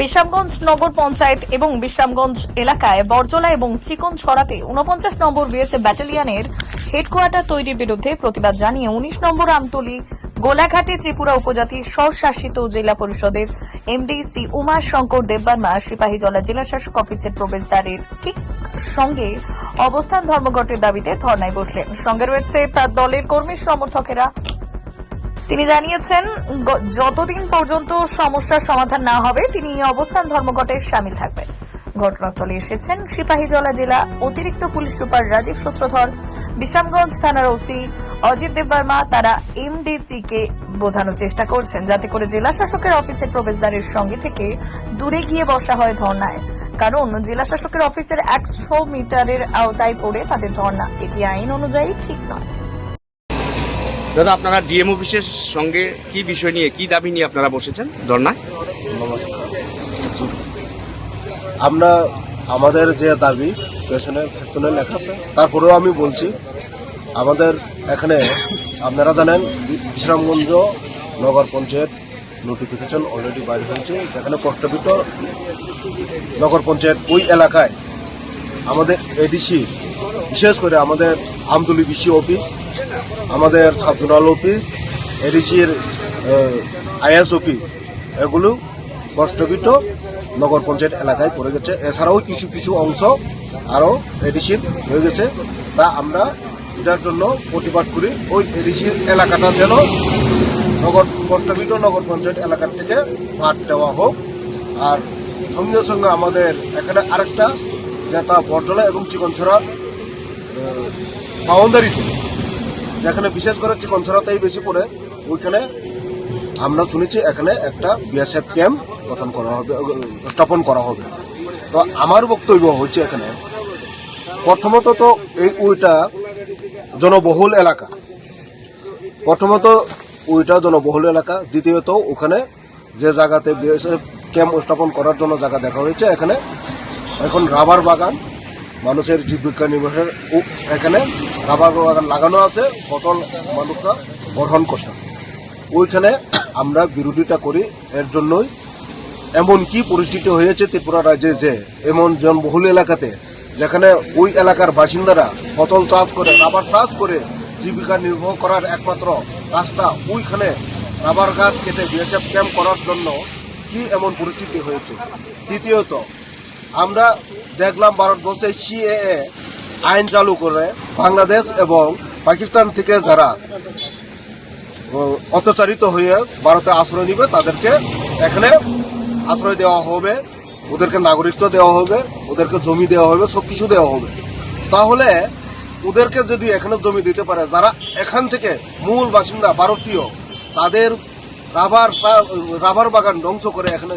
বিশ্রামগঞ্জ নগর পঞ্চায়েত এবং বিশ্রামগঞ্জ এলাকায় বরজলা এবং চিকন ছড়াতে উনপঞ্চাশ নম্বর বিএসএফ ব্যাটালিয়নের হেডকোয়ার্টার তৈরির বিরুদ্ধে প্রতিবাদ জানিয়ে উনিশ নম্বর আমতলী, গোলাঘাটে ত্রিপুরা উপজাতি স্বশাসিত জেলা পরিষদের এমডি সি উমার শঙ্কর দেববর্মা সিপাহীজলা জেলা শাসক অফিসের প্রবেশদ্বারের ঠিক সঙ্গে অবস্থান ধর্মঘটের দাবিতে ধর্নায় বসলেন। সঙ্গে রয়েছে তার দলের কর্মী সমর্থকেরা। তিনি জানিয়েছেন যতদিন পর্যন্ত সমস্যার সমাধান না হবে, তিনি অবস্থান ধর্মঘটে সামিল থাকবেন। ঘটনাস্থলে এসেছেন সিপাহীজলা জেলা অতিরিক্ত পুলিশ সুপার রাজীব সূত্রধর, বিশ্রামগঞ্জ থানার ওসি অজিত দেববর্মা, তারা এমডিসি কে বোঝানোর চেষ্টা করছেন, যাতে করে জেলা শাসকের অফিসের প্রবেশদ্বারের সঙ্গে থেকে দূরে গিয়ে বসা হয় ধর্নায়। কারণ, জেলা শাসকের অফিসের একশো মিটারের আওতায় পড়ে তাদের ধর্না। এটি আইন অনুযায়ী ঠিক নয়। দাদা, আপনারা ডিএম অফিসের সঙ্গে কি বিষয় নিয়ে, কি দাবি নিয়ে আপনারা বসেছেন? ধর্নায়? আমরা আমাদের যে দাবি, পেছনে পেছনে লেখা আছে, তারপরেও আমি বলছি, আমাদের এখানে আপনারা জানেন, বিশ্রামগঞ্জ নগর পঞ্চায়েত নোটিফিকেশন অলরেডি বাইর হয়েছে, যেখানে প্রস্তাবিত নগর পঞ্চায়েত ওই এলাকায় আমাদের এডিসি বিশেষ করে আমাদের আমদুলি বিসি অফিস, আমাদের সাবজোনাল অফিস, এডিসির আইএস অফিস, এগুলো প্রস্তাবিত নগর পঞ্চায়েত এলাকায় পড়ে গেছে। এছাড়াও কিছু কিছু অংশ আরও এডিসির হয়ে গেছে। তা আমরা এটার জন্য প্রতিবাদ করি, ওই এডিসির এলাকাটা যেন নগর প্রস্তাবিত নগর পঞ্চায়েত এলাকার থেকে বাদ দেওয়া হোক। আর সঙ্গে সঙ্গে আমাদের এখানে আরেকটা যেটা বটলা এবং চিকনছড়ার বাউন্ডারিতে যেখানে বিশেষ করে চিকনছড়াতেই বেশি পড়ে, ওইখানে আমরা শুনেছি এখানে একটা বিএসএফ ক্যাম্প গঠন করা হবে, স্থাপন করা হবে। তো আমার বক্তব্য হচ্ছে এখানে, প্রথমত তো এই ওইটা জনবহুল এলাকা। প্রথমত ওইটা জনবহুল এলাকা, দ্বিতীয়ত ওখানে যে জায়গাতে বিএসএফ ক্যাম্প স্থাপন করার জন্য জায়গা দেখা হয়েছে, এখানে এখন রাবার বাগান মানুষের জীবিকা নির্বাহের উ- এখানে রাবার বাগান লাগানো আছে, ফসল মানুষরা গ্রহণ করছে। ওইখানে আমরা বিরোধিতা করি, এর জন্যই এমন কি পরিস্থিতি হয়েছে ত্রিপুরা রাজ্যে যে, এমন জনবহুল এলাকাতে, যেখানে ওই এলাকার বাসিন্দারা ফসল চাষ করে, রাবার চাষ করে জীবিকা নির্বাহ করার একমাত্র রাস্তা, ওইখানে রাবার গাছ কেটে বিএসএফ ক্যাম্প করার জন্য কি এমন পরিস্থিতি হয়েছে? দ্বিতীয়ত আমরা দেখলাম ভারতবর্ষে সিএএ আইন চালু করে বাংলাদেশ এবং পাকিস্তান থেকে যারা অত্যাচারিত হয়ে ভারতে আশ্রয় নিবে, তাদেরকে এখানে আশ্রয় দেওয়া হবে, ওদেরকে নাগরিকত্ব দেওয়া হবে, ওদেরকে জমি দেওয়া হবে সব কিছু দেওয়া হবে। তাহলে ওদেরকে যদি এখানে জমি দিতে পারে, যারা এখান থেকে মূল বাসিন্দা ভারতীয়, তাদের রাবার রাবার বাগান ধ্বংস করে এখানে